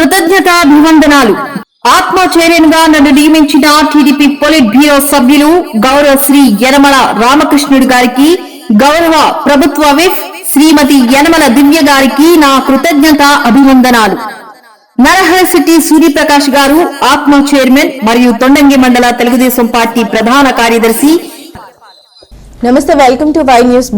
కృతజ్ఞతాభివందనాలు. ఆత్మచైర్యంగా నన్ను నియమించిన TDP polit bureau సభ్యులు గౌరవ శ్రీ యనమల రామకృష్ణుడు గారికి గౌరవ ప్రభుత్వ విఫ్ శ్రీమతి యనమల దివ్య గారికి నా కృతజ్ఞత అభివందనాలు. నరహరశెట్టి సూర్యప్రకాష్ గారు ఆత్మ చైర్మన్ మరియు తొండంగి మండల తెలుగుదేశం పార్టీ ప్రధాన కార్యదర్శి. నమస్తే welcome to Y news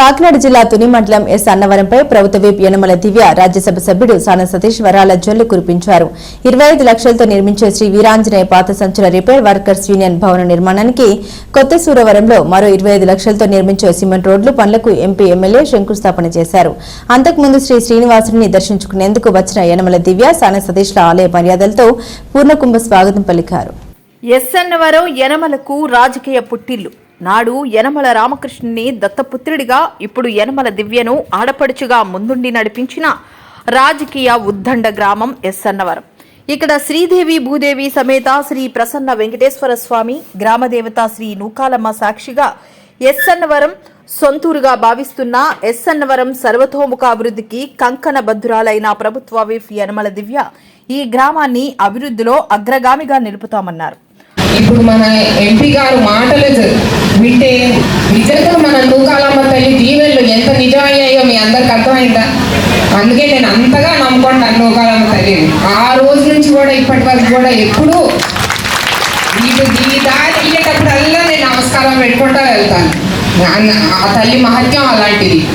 Kakinada జిల్లా తుని మండలం ఎస్ అన్నవరంపై ప్రభుత్వ విప్ యనమల దివ్య రాజ్యసభ సభ్యుడు సాన సతీష్ వరాల జల్లు కురిపించారు. ఇరవై ఐదు లక్షలతో నిర్మించే శ్రీ వీరాంజనేయ పాత సంచుల రిపేర్ వర్కర్స్ యూనియన్ భవన నిర్మాణానికి కొత్త సూరవరంలో మరో ఇరవై ఐదు లక్షలతో నిర్మించే సిమెంట్ రోడ్లు పనులకు ఎంపీ ఎమ్మెల్యే శంకుస్థాపన చేశారు. అంతకుముందు శ్రీ శ్రీనివాసుని దర్శించుకునేందుకు వచ్చిన యనమల దివ్య సాన సతీష్ల ఆలయ మర్యాదలతో పూర్ణకుంభ స్వాగతం పలికారు. ఎస్ అన్నవరం యనమలకు రాజకీయ పుట్టిల్లు. నాడు యనమల రామకృష్ణుని దత్తపుత్రుడిగా ఇప్పుడు యనమల దివ్యను ఆడపడుచుగా ముందుండి నడిపించిన రాజకీయ ఉద్దండ గ్రామం ఎస్సన్నవరం. ఇక్కడ శ్రీదేవి భూదేవి సమేత శ్రీ ప్రసన్న వెంకటేశ్వర స్వామి గ్రామదేవత శ్రీ నూకాలమ్మ సాక్షిగా ఎస్సన్నవరం సొంతూరుగా భావిస్తున్న ఎస్సన్నవరం సర్వతోముఖ అభివృద్ధికి కంకణ భద్రాలైన ప్రభుత్వ విఫ్ యనమల దివ్య ఈ గ్రామాన్ని అభివృద్ధిలో అగ్రగామిగా నిలుపుతామన్నారు. ఇప్పుడు మన ఎంపీ గారు మాటలు వింటే నిజంగా మన నూకాలమ్మ తల్లి దీవెనలు ఎంత నిజమయ్యాయో మీ అందరికి అర్థమైందా? అందుకే నేను అంతగా నమ్ముకుంటాను నూకాలమ్మ తల్లిని. ఆ రోజు నుంచి కూడా ఇప్పటి వరకు కూడా ఎప్పుడూ ఇది ఈ దారి వెళ్ళేటప్పుడల్లా నేను నమస్కారం పెట్టుకుంటూ వెళ్తాను. ఆ- ఆ తల్లి మహత్యం అలాంటిది.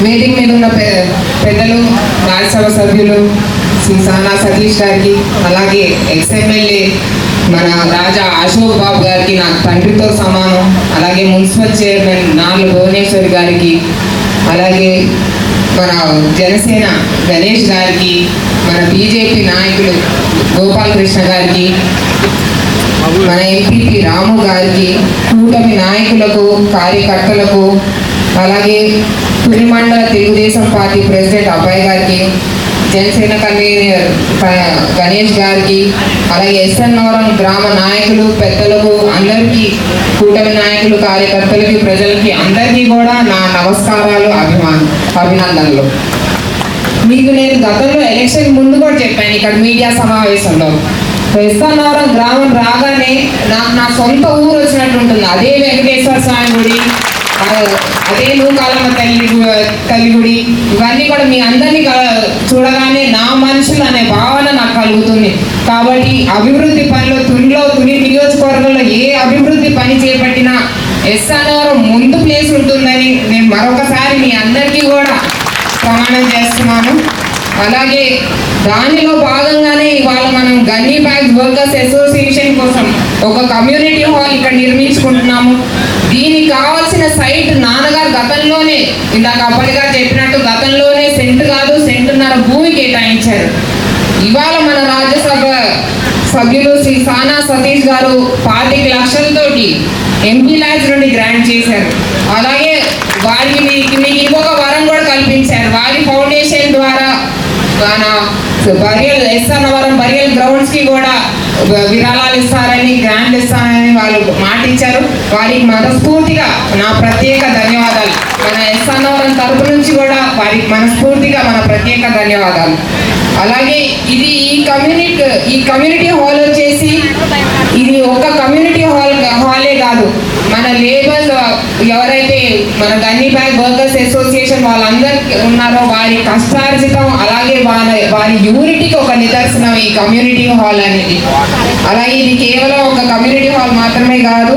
వేదిక మీద ఉన్న పె- పెద్దలు రాజ్యసభ సభ్యులు శ్రీ సానా సతీష్ గారికి అలాగే ఎక్స్ఎమ్మెల్యే మన రాజా అశోక్ బాబు గారికి నా తండ్రితో సమానం. అలాగే మున్సిపల్ చైర్మన్ నార్ల భువనేశ్వరి గారికి అలాగే మన జనసేన గణేష్ గారికి మన బీజేపీ నాయకులు గోపాలకృష్ణ గారికి మన ఎంపీపీ రాము గారికి కూటమి నాయకులకు కార్యకర్తలకు అలాగే తుని మండల తెలుగుదేశం పార్టీ ప్రెసిడెంట్ అబ్బాయి గారికి జనసేన కన్వీనర్ గణేష్ గారికి అలాగే ఎస్ఎన్వరం గ్రామ నాయకులు పెద్దలకు అందరికీ కూటమి నాయకులు కార్యకర్తలకి ప్రజలకి అందరికీ కూడా నా నమస్కారాలు అభిమాన్ అభినందనలు. మీకు నేను గతంలో ఎలక్షన్ ముందు కూడా చెప్పాను ఇక్కడ మీడియా సమావేశంలో. వెస్తానవరం గ్రామం రాగానే నాకు నా సొంత ఊరు వచ్చినట్టు ఉంటుంది. అదే వెంకటేశ్వర స్వామి గుడి అదే నూకాలమ్మ తల్లి గు- తల్లి గుడి ఇవన్నీ కూడా మీ అందరినీ క- చూడగానే నా మనుషులు అనే భావన నాకు కలుగుతుంది. కాబట్టి అభివృద్ధి పనిలో తునిలో తుని నియోజకవర్గంలో ఏ అభివృద్ధి పని చేపట్టినా ఎస్ అన్నవరం ముందు ప్లేస్ ఉంటుందని నేను మరొకసారి మీ అందరికీ కూడా ప్రమాణం చేస్తున్నాను. అలాగే దానిలో భాగంగానే ఇవాళ మనం గన్నీ బ్యాగ్ వర్కర్స్ అసోసియేషన్ కోసం ఒక కమ్యూనిటీ హాల్ ఇక్కడ నిర్మించుకుంటున్నాము. దీనికి కావాల్సిన సైట్ నాన్నగారు గతంలోనే ఇందాక అప్పటిగా చెప్పినట్టు గతంలోనే సెంట్ కాదు సెంటున్నర భూమి కేటాయించారు. ఇవాళ మన రాజ్యసభ సభ్యులు శ్రీ సానా సతీష్ గారు పాతిక లక్షలతోటి ఎంపీ ల్యాబ్స్ నుండి గ్రాంట్ చేశారు. అలాగే వారికి మీకు మీకు ఇంకొక వరం కూడా కల్పించారు. వారి ఫౌండేషన్ ద్వారా మన బరియల్ ఎస్ఆర్వరం బరియల్ గ్రౌండ్స్కి కూడా విరాళాలు ఇస్తారని గ్రాంట్లు ఇస్తారని వాళ్ళు మాట ఇచ్చారు వారికి మనస్ఫూర్తిగా నా ప్రత్యేక ధన్యవాదాలు. మన ఎస్ఆర్వరం తరపు నుంచి కూడా వారికి మనస్ఫూర్తిగా మన ప్రత్యేక ధన్యవాదాలు. అలాగే ఇది ఈ కమ్యూనిటీ ఈ కమ్యూనిటీ హాల్ వచ్చేసి ఇది ఒక కమ్యూనిటీ హాల్ హాలే కాదు. మన లేబర్ ఎవరైతే మన గన్నీ బ్యాగ్ వర్కర్స్ అసోసియేషన్ వాళ్ళందరూ ఉన్నారో వారి కష్టార్జితం అలాగే వారి వారి యూనిటీకి ఒక నిదర్శనం ఈ కమ్యూనిటీ హాల్ అనేది. అలాగే ఇది కేవలం ఒక కమ్యూనిటీ హాల్ మాత్రమే కాదు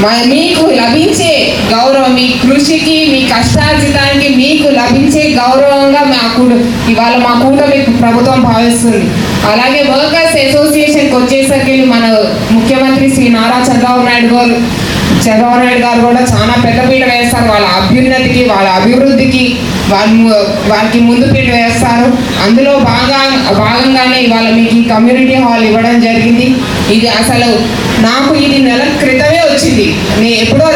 మ- మీకు లభించే గౌరవం మీ కృషికి మీ కష్టార్జితానికి మీకు లభించే గౌరవంగా మా ఇవాళ మా కూటమి ప్రభుత్వం భావిస్తుంది. అలాగే వర్కర్స్ అసోసియేషన్కి వచ్చేసరికి మన ముఖ్యమంత్రి శ్రీ నారా చంద్రబాబు నాయుడు గారు చంద్రబాబు నాయుడు గారు కూడా చాలా పెద్దపీట వేస్తారు. వాళ్ళ అభ్యున్నతికి వాళ్ళ అభివృద్ధికి వాళ్ళు వారికి ముందు పీట వేస్తారు. అందులో బాగా భాగంగానే ఇవాళ మీకు ఈ కమ్యూనిటీ హాల్ ఇవ్వడం జరిగింది. ఇది అసలు నాకు ఇది నెల క్రితమే వచ్చింది. నేను ఎప్పుడో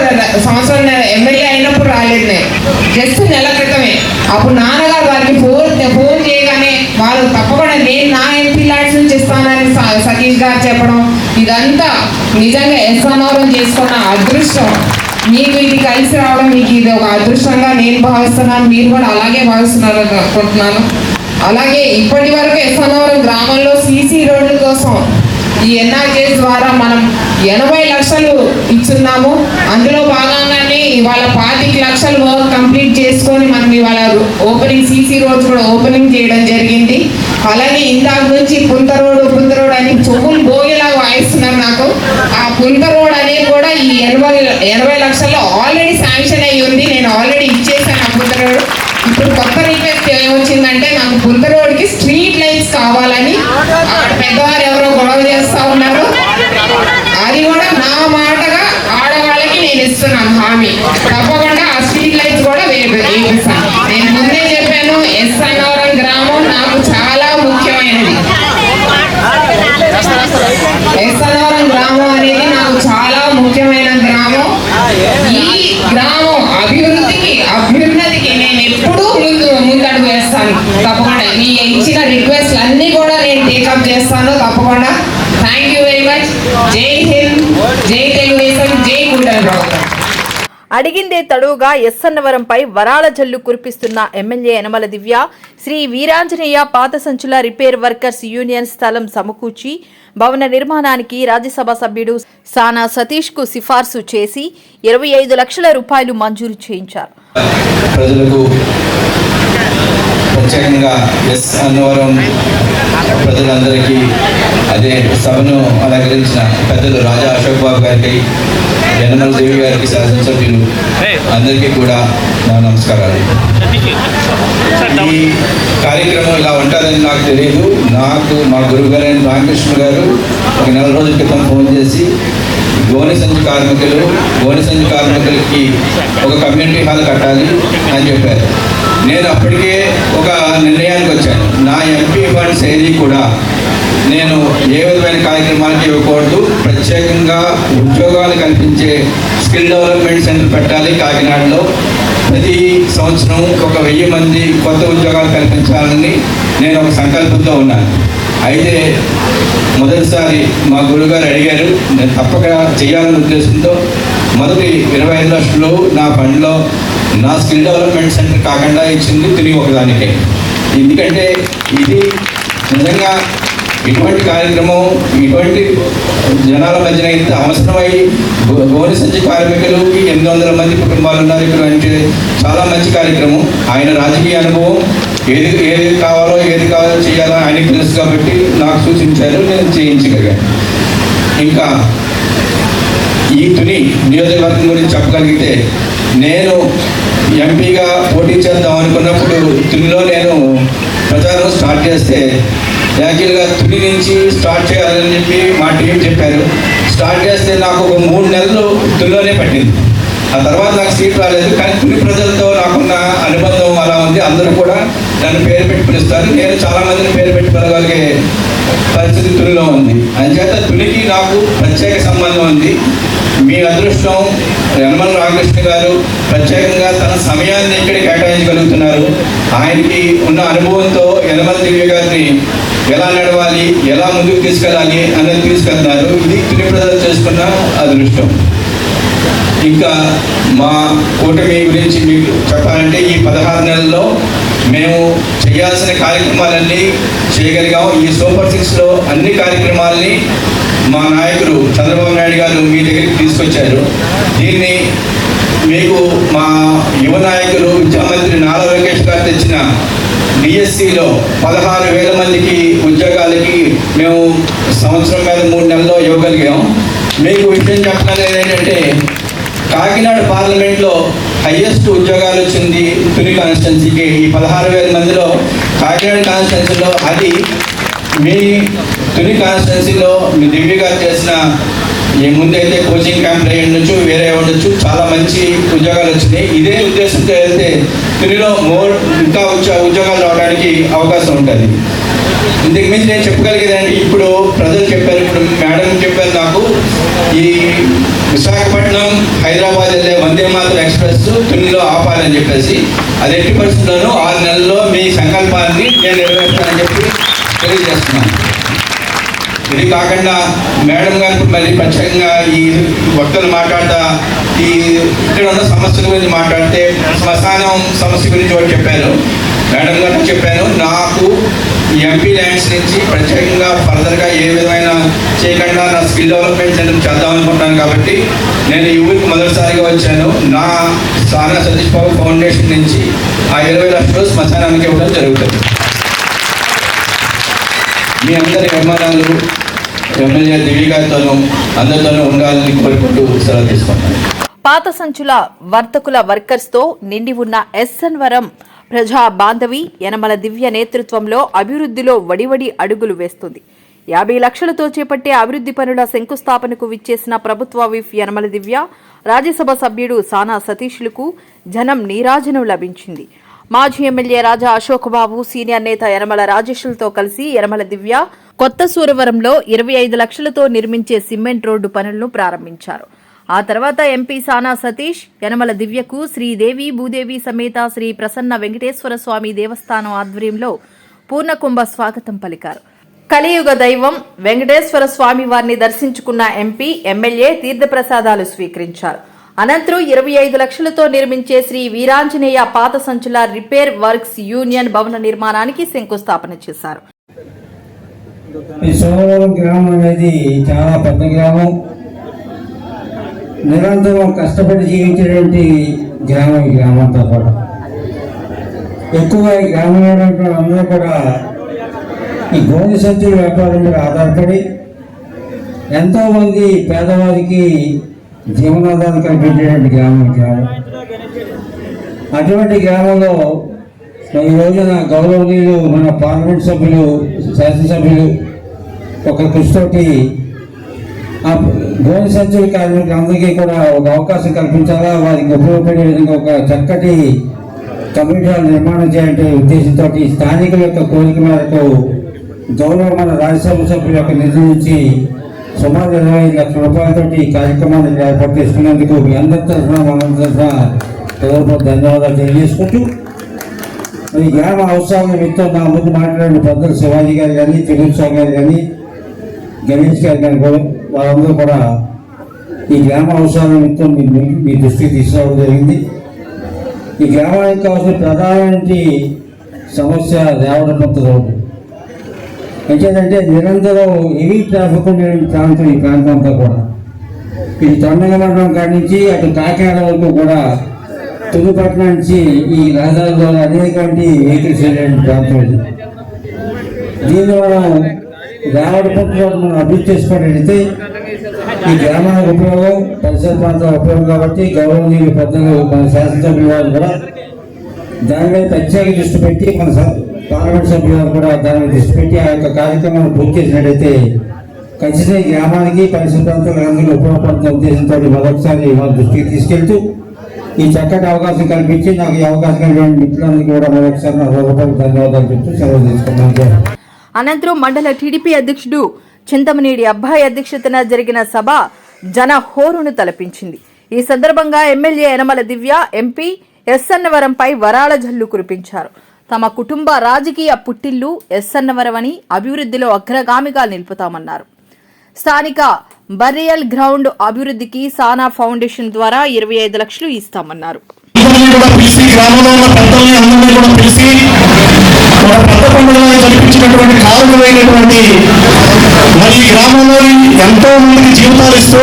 సంవత్సరం ఎమ్మెల్యే అయినప్పుడు రాలేదు నేను. జస్ట్ నెల క్రితమే. అప్పుడు నాన్నగారు వారికి ఫోన్ ఫోన్ చేయగానే వాళ్ళు తప్పకుండా నా ఎంపీ ల్యాడ్స్ నుంచి ఇస్తానని స- సతీష్ గారు చెప్పడం ఇదంతా నిజంగా ఎస్ఎన్ఆరం చేసుకున్న అదృష్టం. మీకు ఇది కలిసి రావడం మీకు ఇది ఒక అదృష్టంగా నేను భావిస్తున్నాను మీరు కూడా అలాగే భావిస్తున్నారు అనుకుంటున్నాను. అలాగే ఇప్పటి వరకు ఎస్ఎన్వరం గ్రామంలో సీసీ రోడ్ల కోసం ఈ ఎన్ఆర్జేస్ ద్వారా మనం ఎనభై లక్షలు ఇచ్చున్నాము. అందులో భాగంగానే వాళ్ళ పాతిక లక్షలు వర్క్ కంప్లీట్ చేసుకొని మనం ఇవాళ ఓపెనింగ్ సీసీ రోడ్స్ కూడా ఓపెనింగ్ చేయడం జరిగింది. అలాగే ఇందాక నుంచి పుంత రోడ్ పుంత రోడ్ అని చెవులు భోగిలాగా వాయిస్తున్నారు నాకు ఆ పుంత రోడ్ అనేది కూడా ఈ ఎనభై ఎనభై లక్షల్లో ఆల్రెడీ శాంక్షన్ అయ్యి ఉంది నేను ఆల్రెడీ ఇచ్చేసాను ఆ పుంత రోడ్ ఇప్పుడు కొత్త రిక్వెస్ట్ ఏమొచ్చిందంటే నాకు పుంత రోడ్కి స్ట్రీట్ లైట్స్ కావాలని అక్కడ పెద్దవారు ఎవరో గొడవ చేస్తా ఉన్నారు అది కూడా నా మాటగా ఆడవాళ్ళకి నేను హామీ తప్పకుండా ఆ స్ట్రీట్ లైట్స్ కూడా వేపిస్తాం నేను ముందే చెప్పాను ఎస్ అన్నవరం గ్రామం నాకు చాలా ముఖ్యమైనది. ఎస్ అన్నవరం గ్రామం అనేది నాకు చాలా ముఖ్యమైన గ్రామం. ఈ గ్రామం అభివృద్ధికి అభ్యున్నతికి నేను ఎప్పుడూ ముందు ముందడుగు వేస్తాను. తప్పకుండా మీ ఇచ్చిన రిక్వెస్ట్ అన్ని కూడా నేను టేకప్ చేస్తాను. తప్పకుండా. థ్యాంక్ యూ వెరీ మచ్ జై హింద్ జై తెలుగుదేశం జై గుండెల ప్రభుత్వం అడిగిందే తడువుగా ఎస్సన్నవరంపై వరాల జల్లు కురిపిస్తున్న ఎమ్మెల్యే యనమల దివ్య శ్రీ వీరాంజనేయ పాత సంచుల రిపేర్ వర్కర్స్ యూనియన్ స్థలం సమకూర్చి భవన నిర్మాణానికి రాజ్యసభ సభ్యుడు సానా సతీష్కు సిఫార్సు చేసి ఇరవై ఐదు లక్షల రూపాయలు మంజూరు చేయించారు. ప్రజలకు ప్రత్యేకంగా ఎస్ అన్నవరం ప్రజలందరికీ అదే సభను అలంకరించిన పెద్దలు రాజా అశోక్ బాబు గారికి జనమల దేవి గారికి శాసనసభ్యులు అందరికీ కూడా నా నమస్కారాలు. ఈ కార్యక్రమం ఇలా ఉంటుందని నాకు తెలియదు. నాకు మా గురువు గారైన రామకృష్ణ గారు ఒక నెల రోజుల క్రితం ఫోన్ చేసి గోనె సంచి కార్మికులు గోనె సంచి కార్మికులకి ఒక కమ్యూనిటీ హాల్ కట్టాలి అని చెప్పారు. నేను అప్పటికే ఒక నిర్ణయానికి వచ్చాను. నా ఎంపీ ఫండ్స్ ఏది కూడా నేను ఏ విధమైన కార్యక్రమానికి ఇవ్వకూడదు. ప్రత్యేకంగా ఉద్యోగాలు కల్పించే స్కిల్ డెవలప్మెంట్ సెంటర్ పెట్టాలి కాకినాడలో. ప్రతి సంవత్సరం ఒక వెయ్యి మంది కొత్త ఉద్యోగాలు కల్పించాలని నేను ఒక సంకల్పంతో ఉన్నాను. అయితే మొదటిసారి మా గురుగారు అడిగారు నేను తప్పక చేయాలనే ఉద్దేశంతో మొదటి ఇరవై ఐదు లక్షలు నా ఫండ్లో నా స్కిల్ డెవలప్మెంట్ సెంటర్ కాకుండా ఇచ్చింది తిరిగి ఒకదానికే. ఎందుకంటే ఇది నిజంగా ఇటువంటి కార్యక్రమం ఇటువంటి జనాల మధ్యన ఇంత అవసరమై గో- సంచి కార్మికులకి ఎనిమిది వందల మంది కుటుంబాలు ఉన్నారు ఇక్కడ అంటే చాలా మంచి కార్యక్రమం. ఆయన రాజకీయ అనుభవం ఏది ఏది కావాలో ఏది కావాలో చేయాలో ఆయనకి తెలుసు కాబట్టి నాకు సూచించారు నేను చేయించగలిగాను. ఇంకా ఈ తుని నియోజకవర్గం గురించి చెప్పగలిగితే నేను ఎంపీగా పోటీ చేద్దాం అనుకున్నప్పుడు తునిలో నేను ప్రచారం స్టార్ట్ చేస్తే యాక్చువల్గా తుని నుంచి స్టార్ట్ చేయాలని చెప్పి మా టీం చెప్పారు. స్టార్ట్ చేస్తే నాకు ఒక మూడు నెలలు తుల్లోనే పట్టింది. ఆ తర్వాత నాకు సీట్ రాలేదు. కానీ తుని ప్రజలతో నాకున్న అనుబంధం అలా ఉంది. అందరూ కూడా నన్ను పేరు పెట్టి పిలుస్తారు. నేను చాలా మందిని పేరు పెట్టి పిలవగలిగే పరిస్థితి తునిలో ఉంది. అంచేత తునికి నాకు ప్రత్యేక సంబంధం ఉంది. మీ అదృష్టం యనమల రామకృష్ణ గారు ప్రత్యేకంగా తన సమయాన్ని ఇక్కడ కేటాయించగలుగుతున్నారు. ఆయనకి ఉన్న అనుభవంతో యనమల దివ్య గారిని ఎలా నడవాలి ఎలా ముందుకు తీసుకెళ్ళాలి అనేది తీసుకెళ్తున్నారు. ఇది తుని ప్రజలు చేసుకున్న అదృష్టం. ఇంకా మా కూటమి గురించి మీకు చెప్పాలంటే ఈ పదహారు నెలల్లో మేము చేయాల్సిన కార్యక్రమాలన్నీ చేయగలిగాం. ఈ సూపర్ సిక్స్లో అన్ని కార్యక్రమాలని మా నాయకుడు చంద్రబాబు నాయుడు గారు మీ దగ్గరికి తీసుకొచ్చారు. దీన్ని మీకు మా యువ నాయకులు విద్యామంత్రి నారా లోకేష్ గారు తెచ్చిన డిఎస్సిలో పదహారు వేల మందికి ఉద్యోగాలకి మేము సంవత్సరం మీద మూడు నెలల్లో ఇవ్వగలిగాం. మీకు విషయం చెప్పాలి ఏంటంటే కాకినాడ పార్లమెంట్లో హయ్యెస్ట్ ఉద్యోగాలు వచ్చింది తుని కాన్స్టిట్యున్సీకి ఈ పదహారు వేల మందిలో కాకినాడ కాన్స్టిట్యున్సీలో అది మీ తుని కాన్స్టిట్యున్సీలో మీ దివ్య గారు చేసిన ఈ ముందైతే కోచింగ్ క్యాంప్ అయ్యి ఉండొచ్చు వేరే ఉండొచ్చు చాలా మంచి ఉద్యోగాలు వచ్చినాయి. ఇదే ఉద్దేశంతో వెళ్తే తునిలో మోర్ ఇంకా ఉద్యోగాలు రావడానికి అవకాశం ఉంటుంది. ఇంతకు మించి నేను చెప్పగలిగేదంటే ఇప్పుడు ప్రజలు చెప్పారు ఇప్పుడు మేడం చెప్పారు నాకు. ఈ విశాఖపట్నం హైదరాబాద్ వెళ్ళే వందే మాతర ఎక్స్ప్రెస్ తొమ్మిదిలో ఆపాలని చెప్పేసి అది ఎట్టి పరిస్థితుల్లోనూ ఆరు నెలల్లో మీ సంకల్పాన్ని నేను నెరవేర్చానని చెప్పి తెలియజేస్తున్నాను. ఇది కాకుండా మేడం గారికి మళ్ళీ ప్రత్యేకంగా ఈ భక్తులు మాట్లాడతా ఈ ఇక్కడ ఉన్న సమస్యల గురించి మాట్లాడితే శ్మశానం సమస్య గురించి ఒకటి చెప్పారు. మేడం గారికి చెప్పాను నాకు ఎంపీ ల్యాండ్స్ నుంచి ప్రత్యేకంగా ఫర్దర్గా ఏ విధమైన చేయకుండా నా స్కిల్ డెవలప్మెంట్ సెంటర్ చేద్దాం అనుకుంటున్నాను కాబట్టి నేను ఈ ఊరికి మొదటిసారిగా వచ్చాను. నా సానా సతీష్ బాబు ఫౌండేషన్ నుంచి ఆ ఇరవై లక్షలు శ్మశానానికి ఇవ్వడం జరుగుతుంది. మీ అందరి అభిమానాలు ఎమ్మెల్యే దివ్య గారితోనూ అందరితోనూ ఉండాలని కోరుకుంటూ సెలవు తీసుకుంటాను పాత సంచుల వర్తకుల వర్కర్స్తో నిండి ఉన్న ఎస్ఎన్ వరం ప్రజా బాంధవి యనమల దివ్య నేతృత్వంలో అభివృద్ధిలో వడివడి అడుగులు వేస్తుంది. యాభై లక్షలతో చేపట్టే అభివృద్ధి పనుల శంకుస్థాపనకు విచ్చేసిన ప్రభుత్వ విఫ్ యనమల దివ్య రాజ్యసభ సభ్యుడు సానా సతీష్లకు జనం నీరాజనం లభించింది. మాజీ ఎమ్మెల్యే రాజా అశోక్ బాబు సీనియర్ నేత యనమల రాజేష్లతో కలిసి యనమల దివ్య కొత్త సూరవరంలో ఇరవై ఐదు లక్షలతో నిర్మించే సిమెంట్ రోడ్డు పనులను ప్రారంభించారు. ఆ తర్వాత ఎంపీ సానా సతీష్ యనమల దివ్యకు శ్రీదేవి భూదేవి సమేత శ్రీ ప్రసన్న వెంకటేశ్వర స్వామి దేవస్థానం ఆధ్వర్యంలో పూర్ణకుంభ స్వాగతం పలికారు. కలియుగ దైవం వెంకటేశ్వర స్వామి వారిని దర్శించుకున్న ఎంపీ ఎమ్మెల్యే తీర్థప్రసాదాలు స్వీకరించారు. అనంతరం ఇరవై ఐదు లక్షలతో నిర్మించే శ్రీ వీరాంజనేయ పాత సంచుల రిపేర్ వర్క్స్ యూనియన్ భవన నిర్మాణానికి శంకుస్థాపన చేశారు. ఈ సోమవరం గ్రామం అనేది చాలా పెద్ద గ్రామం. నిరంతరం కష్టపడి జీవించేటువంటి గ్రామం ఈ గ్రామంతో కూడా ఎక్కువగా ఈ గ్రామంలో అందరూ కూడా ఈ గోధుమ సంచుల వ్యాపారం మీద ఆధారపడి ఎంతోమంది పేదవారికి జీవనాధారం కల్పించేటువంటి గ్రామం గ్రామం. అటువంటి గ్రామంలో ఈ రోజున గౌరవనీయులు మన పార్లమెంట్ సభ్యులు శాసనసభ్యులు ఒక కృషితోటి ఆ గోధుమ సంచుల కార్మికులందరికీ కూడా ఒక అవకాశం కల్పించాలా? వారికి ఉపయోగపడే విధంగా ఒక చక్కటి కమ్యూనిటీ నిర్మాణం చేయాలంటే ఉద్దేశంతో స్థానికుల యొక్క కోరిక మేరకు గౌరవ మన రాజ్యసభ సభ్యుల యొక్క నిధి నుంచి సుమారు ఇరవై లక్షల రూపాయలతోటి ఈ కార్యక్రమాన్ని ఏర్పాటు చేసుకున్నందుకు మీ అందరి తరఫున మనందరి తరఫున ఎవరికో ధన్యవాదాలు తెలియజేసుకుంటూ ఈ గ్రామ అవసరాల నిమిత్తం నా ముందు మాట్లాడిన పెద్దలు శివాజీ గారు కానీ తెలుగు స్వామి గారు కానీ గణేష్ గారు కానీ కూడా వాళ్ళందరూ కూడా ఈ గ్రామ అవసరాల నిమిత్తం మీ మీ- దృష్టికి తీసుకురావడం జరిగింది. ఈ గ్రామానికి కావాల్సిన ప్రధాన సమస్య రేవడపంత రోడ్డు. ఎంచేదంటే నిరంతరం హెవీ ట్రాఫిక్ ఉండే ప్రాంతం ఈ ప్రాంతం అంతా కూడా. ఇది తొండగమండలం కాడి నుంచి అటు కాకినాడ వరకు కూడా తుదిపట్నం నుంచి ఈ రహదారిలో అనేకమంది వెహికల్స్ వెళ్ళే ప్రాంతం ఇది. దీనిలో మనం రావడపట్ల మనం అభివృద్ధి చేసుకోవడానికి ఈ గ్రామానికి ఉపయోగం పరిసర ప్రాంతాల ఉపయోగం కాబట్టి గౌరవనీయులు పెద్దలు మన శాసనసభ్యుల వారు కూడా దాని మీద ప్రత్యేక దృష్టి పెట్టి మన పార్లమెంట్ సభ్యులు కూడా దాని దృష్టి పెట్టి ఆ యొక్క కార్యక్రమాన్ని పూర్తి చేసినట్టయితే ఖచ్చితంగా ఈ గ్రామానికి పరిసర ప్రాంతాలందరికీ ఉపయోగపడుతున్న ఉద్దేశంతో మరొకసారి మన దృష్టికి తీసుకెళ్తూ ఈ చక్కటి అవకాశం కల్పించి నాకు ఈ అవకాశం కలిగిన మిత్రులందరికీ కూడా మరొకసారి నా హృదయపూర్వక ధన్యవాదాలు చెప్తూ సెలవు తీసుకున్నాను అనంతరం మండల టీడీపీ అధ్యక్షుడు చింతమనేడి అబ్బాయి అధ్యక్షతన జరిగిన సభ జన హోరును తలపించింది. ఈ సందర్భంగా ఎమ్మెల్యే యనమల దివ్య ఎంపీ ఎస్సన్నవరంపై వరాల జల్లు కురిపించారు. తమ కుటుంబ రాజకీయ పుట్టిల్లు ఎస్సన్నవరం అని అభివృద్ధిలో అగ్రగామిగా నిలుపుతామన్నారు. స్థానిక బరియల్ గ్రౌండ్ అభివృద్ధికి సానా ఫౌండేషన్ ద్వారా ఇరవై ఐదు లక్షలు ఇస్తామన్నారు. మన కూడా పిలిచి పెద్ద పండుగలను కారణమైనటువంటి మరి ఈ గ్రామంలోని ఎంతో మందికి జీవితాలు ఇస్తూ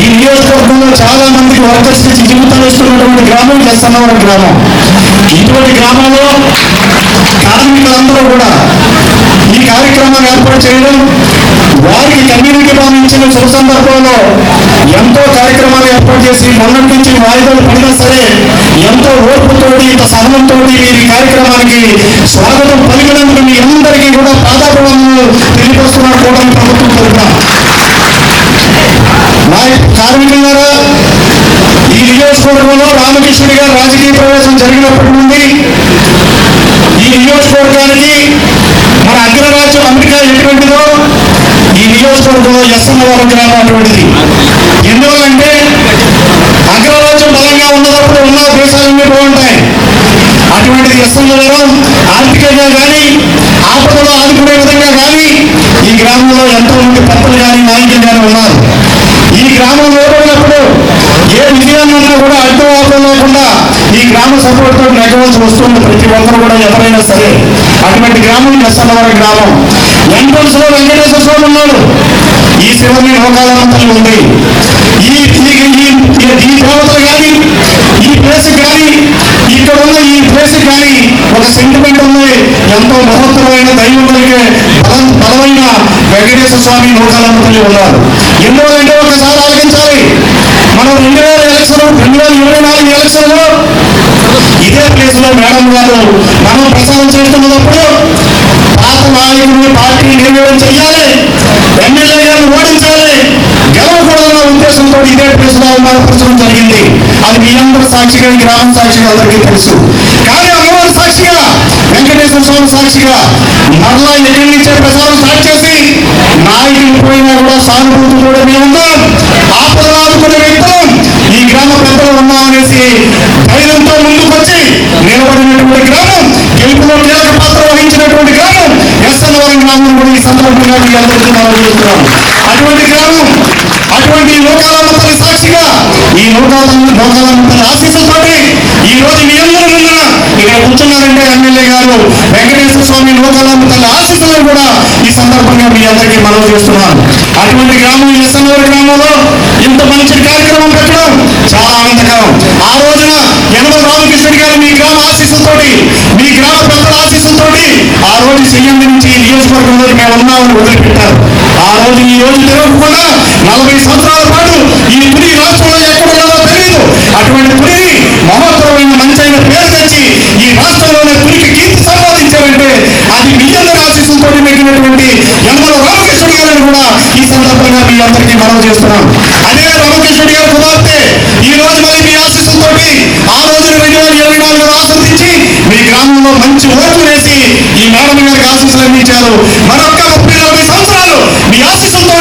ఈ నియోజకవర్గంలో చాలా మందికి వర్కర్స్ జీవితాలు ఇస్తున్నటువంటి గ్రామం ఎస్ఎన్వరం గ్రామం. ఇటువంటి గ్రామంలో కార్మికులందరూ కూడా ఈ కార్యక్రమాన్ని ఏర్పాటు చేయడం వారికి కమ్యూనిటీ భావించిన శుభ సందర్భంలో ఎంతో కార్యక్రమాలు ఏర్పాటు చేసి మొన్నటి నుంచి వాయిదాలు పడినా సరే ఎంతో ఓర్పుతోటి ఇంత సహనంతో ఈ కార్యక్రమానికి స్వాగతం పలికినందుకు మీ అందరికీ కూడా పాదాభివందనలు తెలియపరుస్తున్నారు కూడా ప్రభుత్వం తరఫున నా కార్మికులారా ఈ నియోజకవర్గంలో రామకృష్ణుడి గారు రాజకీయ ప్రవేశం జరిగినప్పటి నుండి ఈ నియోజకవర్గానికి మన అగ్రరాజ్యం అమెరికా ఎటువంటిదో నియోజకవర్గంలో ఎస్ఎన్వరం గ్రామం అటువంటిది ఎందువల్లంటే అగ్రరాజ్యం బలంగా ఉన్నప్పుడు ఉన్న దేశాలన్నీ బాగుంటాయి. అటువంటిది ఎస్ఎన్వరం ఆర్థికంగా కానీ ఆపదలో ఆదుకునే విధంగా కానీ ఈ గ్రామంలో ఎంతో మంది పెద్దలు కానీ నాయకులు కానీ ఉన్నారు. ఈ గ్రామం ఓడినప్పుడు ఏ విజయాన్నన్నా కూడా అడ్డం అవసరం లేకుండా ఈ గ్రామ సపోర్ట్తో నెగవలసి వస్తుంది ప్రతి ఒక్కరు కూడా ఎవరైనా సరే. అటువంటి గ్రామం ఎస్ఎల్వరం గ్రామం. ఎంట్రన్స్లో వెంకటేశ్వర స్వామి ఉన్నాడు. ఈ శివుని లోకాలను ఉంది. ఈ ఈ- దేవతలు కానీ ఈ ప్లేస్ కానీ ఇక్కడ ఉన్న ఈ ప్లేస్ కానీ ఒక సెంటిమెంట్ ఉంది. ఎంతో మహోత్తరమైన దైవం కలిగే బలమైన వెంకటేశ్వర స్వామి లోకాలను ఉన్నారు. ఎందువల్లంటే ఒకసారి ఆలోచించాలి. మనం రెండు వేల ఎలక్షన్ రెండు వేల ఇరవై నాలుగు ఎలక్షన్లో ఇదే ప్లేస్లో మేడం గారు మనం ప్రచారం చేస్తున్నప్పుడు పాత నాయకుడిని పార్టీ నిర్ణయం చేయాలి ఎమ్మెల్యే గారిని ఓడించాలి. గెలవకూడదన్న ఉద్దేశంతో ఇదే ప్రశ్న లో జరిగింది. అది మీ అందరూ సాక్షిగా గ్రామం సాక్షిగా అందరికీ తెలుసు. కానీ అమ్మవారి సాక్షిగా వెంకటేశ్వర స్వామి సాక్షిగా మరలా ఎక్కడి నుంచే ప్రచారం స్టార్ట్ చేసి నాయకులు పోయినా కూడా సానుభూతి కూడా అందరికీ మనం చేస్తున్నాం అటువంటి గ్రామం అటువంటి లోకాలమ్మ సాక్షిగా ఈ లోకాలమ్మ లోకాలమ్మ ఆశీస్సులతోటి ఈ రోజు మీ అందరూ నిన్న ఇక్కడ కూర్చున్నారంటే ఎమ్మెల్యే గారు వెంకటేశ్వర స్వామి లోకాలమ్మ తల్లి ఆశీస్సులను కూడా ఈ సందర్భంగా మీ అందరికీ మనం చేస్తున్నాను అటువంటి గ్రామం ఎస్ఎన్వరం గ్రామంలో ఇంత మంచి కార్యక్రమం పెట్టడం చాలా ఆనందకరం ఆ రోజున యనమల రామకృష్ణుడి గారు మీ గ్రామ ఆశీస్సులతోటి మీ గ్రామ పెద్దల ఆశీస్సులతోటి రోజు సీఎం నుంచి నియోజకవర్గంలో మేము ఉన్నామని వదిలిపెట్టారు ఆ రోజు ఈ రోజు తిరగకుండా నలభై సంవత్సరాల పాటు ఈ పురి రాష్ట్రంలో ఎక్కడ ఉన్నదో తెలియదు అటువంటి పురిని మహోత్తరమైన మంచైన పేరు తెచ్చి ఈ రాష్ట్రంలోనే పురికి కీర్తి సంపాదించామంటే అది నిజంగా అందరి ఆశీస్సులతో మిగిలినటువంటి యనమల రామకృష్ణుడి గారిని కూడా ఈ సందర్భంగా మీ అందరికీ మనం చేస్తున్నాం. అదే రామకృష్ణుడి గారు కుమార్తె. ఈ రోజు మరి మీ ఆశీస్సులతోటి ఆ రోజున రెండు వేల ఇరవై నాలుగు ఆశీర్వదించి మీ గ్రామంలో మంచి ఓట్లు వేసి ఈ మేడం గారికి ఆశీస్సులు అందించారు. మరొక ముప్పై నలభై సంవత్సరాలు మీ ఆశీస్సులతో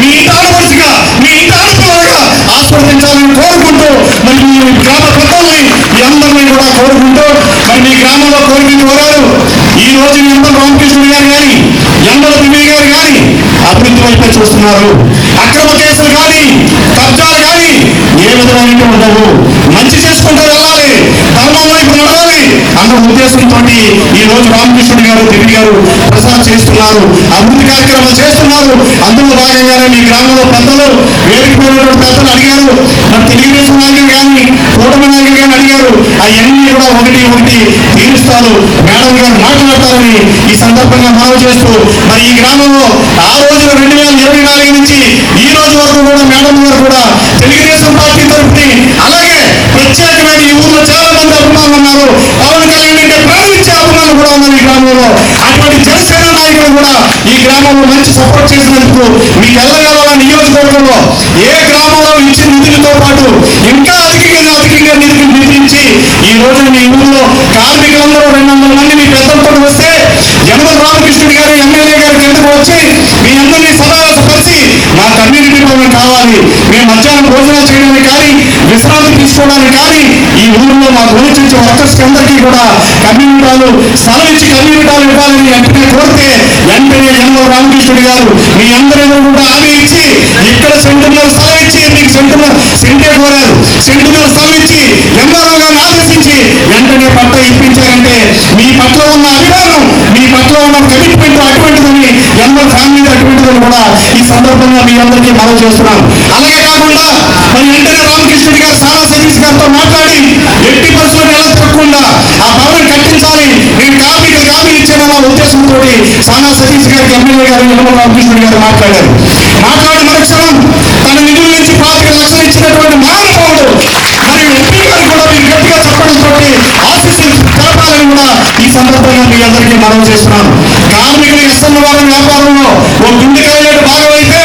మీ ఇంటి ఆడపడుచుగా మీ ఇంటి ఆడపిల్లగా ఆస్వాదించాలని కోరుకుంటూ మరి మీ గ్రామ పెద్దల్ని మీ అందరినీ కూడా కోరుకుంటూ మరి మీ గ్రామంలో కోరిక కోరారు. ఈ రోజు మీ రామకృష్ణ గారు కానీ ఎండల దివ్య గారు కానీ అభివృద్ధి వైపే చూస్తున్నారు. అక్రమ కేసులు కానీ కబ్జాలు కానీ ఏ విధమైన ఉండవు. మంచి చేసుకుంటూ వెళ్ళాలి వైపు నడవాలి అన్న ఉద్దేశంతో ఈ రోజు రామకృష్ణుడు గారు దివ్య గారు ప్రసాద్ చేస్తున్నారు అభివృద్ధి కార్యక్రమాలు చేస్తున్నారు. అందులో భాగంగానే మీ గ్రామంలో పెద్దలు వేదిక పెద్దలు అడిగారు. మరి తెలుగుదేశం నాయకులు కానీ కూటమి నాయకులు కానీ అడిగారు. అవన్నీ కూడా ఒకటి ఒకటి తీరుస్తారు. మేడం గారు మాట్లాడతారని ఈ సందర్భంగా మనవి చేస్తూ మరి ఈ గ్రామంలో ఆ రోజు రెండు ఉన్నారు పవన్ కళ్యాణ్ అంటే ప్రారంభించే అభిమానులు కూడా ఉన్నారు ఈ గ్రామంలో. అటువంటి జనసేన నాయకులు కూడా ఈ గ్రామంలో మంచి సపోర్ట్ చేసినందుకు మీ ఎల్లగల నియోజకవర్గంలో? ఏ గ్రామంలో ఇచ్చిన నిధులతో పాటు ఇంకా అధికంగా అధికంగా నిధులు నిధించి ఈ రోజు మీ ఊళ్ళో కార్మికులందరూ రెండు వందల మంది మీ పెద్దలతో వస్తే యనమల రామకృష్ణుడు గారు ఎమ్మెల్యే గారి ఎందుకు వచ్చి మీ అందరినీ సమావేశపరిచి మా కమ్యూనిటీ మనం కావాలి. మేము మధ్యాహ్నం భోజనం చేయడానికి కానీ విశ్రాంతి తీసుకోవడానికి కానీ ఈ ఊరిలో మా గురించి వచ్చే వర్కర్స్ అందరికీ కూడా కమ్యూనిటాలు స్థలం ఇచ్చి కమ్యూనిటాలు ఇవ్వాలని వెంటనే కోరితే వెంటనే ఎన్నో రామకృష్ణుడు గారు మీ అందరూ కూడా హామీ ఇచ్చి ఇక్కడ సెంటున్నర స్థలం ఇచ్చి మీకు సెంటున్నర సెంటే కోరారు. సెంటున్నర స్థలం ఇచ్చి ఎంఆర్ఓ గారిని ఆదేశించి వెంటనే పట్ట ఇప్పించారంటే మీ పట్ల ఉన్న అభిమానం మీ పట్ల ఉన్న కమిట్మెంట్ అటువంటిదని ఎందరో ఫ్యామిలీ అటువంటిదని కూడా ఈ సందర్భంగా మీ అందరికీ మనం చేస్తున్నాం. అలాగే కాకుండా మరి వెంటనే రామకృష్ణుడి గారు సారా సతీష్ గారితో మాట్లాడి ఎట్టి పరిస్థితులు ఎలా తిరగకుండా ఆ భవనం కట్టించాలి. నేను కార్మికులు కాపీ ఇచ్చేదన్న ఉద్దేశంతో సానా సతీష్ గారికి ఎమ్మెల్యే గారు యనమల రామకృష్ణుడి గారు మాట్లాడారు. మాట్లాడి మరుక్షణం తన నిధుల నుంచి పాతిక లక్షలు ఇచ్చినటువంటి మహానుభావుడు మరి ఎంపీ గారు కూడా మీరు గట్టిగా చెప్పడంతో ఆశీస్సులు తెలపాలని కూడా ఈ సందర్భంగా మీ అందరికీ మనం చేస్తున్నాం. కార్మికులు ఇస్తున్న వారి వ్యాపారంలో ఓ గుండెకాయలేడు భాగం అయితే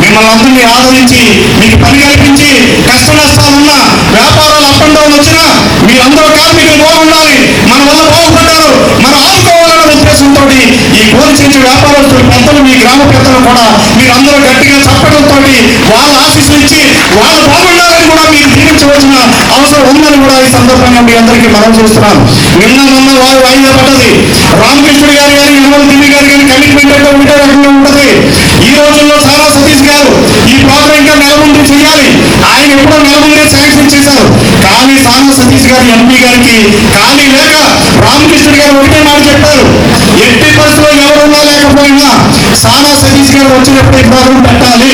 మిమ్మల్ని అందరినీ ఆదరించి మీకు పని కల్పించి కష్ట నష్టాలున్న వ్యాపారాలు అప్ అండ్ డౌన్ వచ్చినా మీరందరూ కార్మికులు ఈ వ్యాపారస్తులు పెద్దలు మీ గ్రామ పెద్దలు కూడా మీరందరూ గట్టిగా చెప్పడంతో వాళ్ళ ఆశీస్సు ఇచ్చి వాళ్ళు బాగుండాలని కూడా మీరు దీవించవలసిన అవసరం ఉందని కూడా ఈ సందర్భంగా మీ అందరికీ మనం చూస్తున్నాను నిన్న మొన్న వారు వాయిదా పడ్డది. రామకృష్ణుడు గారు కానీ నిర్మల దివి గారు కానీ కమిట్మెంట్ అంటే ఒకటే రకంగా ఉంటది. ఈ రోజుల్లో చాలా సతీష్ గారు ఈ పాత్ర ఇంకా నెల ముందు చేయాలి. ఆయన ఎప్పుడో ఎప్పుడో నెలకొండే శాంక్షన్ చేశారు. కానీ సానా సతీష్ గారు ఎంపీ గారికి ఖాళీ లేక రామకృష్ణుడు గారు ఒకటే మాట చెప్పారు. ఎట్టి పరిస్థితుల్లో ఎవరున్నా లేకపోయినా సానా సతీష్ గారు వచ్చినప్పుడు ఈ పెట్టాలి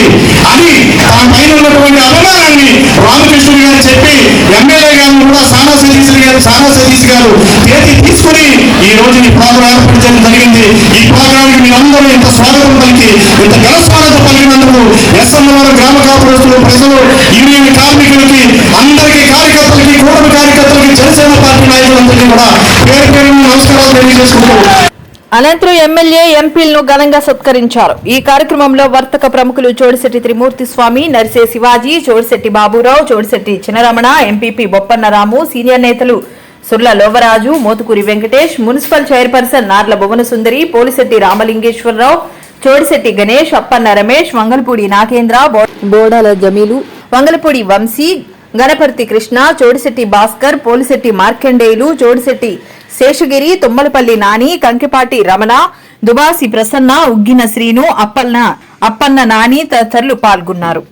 అని తన పైన ఉన్నటువంటి అభిమానాన్ని రామకృష్ణుడు గారు చెప్పి ఎమ్మెల్యే గారు కూడా సానా సతీష్ గారు సానా సతీష్ గారు తేదీ తీసుకుని ఈ రోజు ఈ ప్రోగ్రాం ఏర్పరచడం జరిగింది. ఈ ప్రోగ్రాంకి మీరందరూ ఇంత స్వాగతం పలికి ఇంత ఘన స్వాగతం పలికినందుకు ఎస్ఎంఆర్ గ్రామ కాపురస్తులు ప్రజలు యూనియన్ కార్మికులకి అందరికీ కార్యకర్తలకి కూటమి కార్యకర్తలకి జనసేన పార్టీ నాయకులందరికీ కూడా అనంతరం ఎమ్మెల్యే ఎంపీలను ఘనంగా సత్కరించారు. ఈ కార్యక్రమంలో వర్తక ప్రముఖులు చోడిశెట్టి త్రిమూర్తి స్వామి నరిసే శివాజీ జోడిశెట్టి బాబురావు జోడిశెట్టి చినరమణ ఎంపీపీ బొప్పన్నరాము సీనియర్ నేతలు సుర్ల లోవరాజు మోతుకూరి వెంకటేష్ మున్సిపల్ చైర్పర్సన్ నార్ల భువన సుందరి పోలిశెట్టి రామలింగేశ్వరరావు చోడిశెట్టి గణేష్ అప్పన్న రమేష్ వంగల్పూడి నాగేంద్ర బో- బోడాల జమీలు వంగలపూడి వంశీ గణపర్తి కృష్ణ చోడిశెట్టి భాస్కర్ పోలిశెట్టి మార్కండేయులు చోడిశెట్టి శేషగిరి తుమ్మలపల్లి నాని కంకిపాటి రమణ దుబాసి ప్రసన్న ఉగ్గిన శ్రీను అప్పన్న అప్పన్న నాని తదితరులు పాల్గొన్నారు.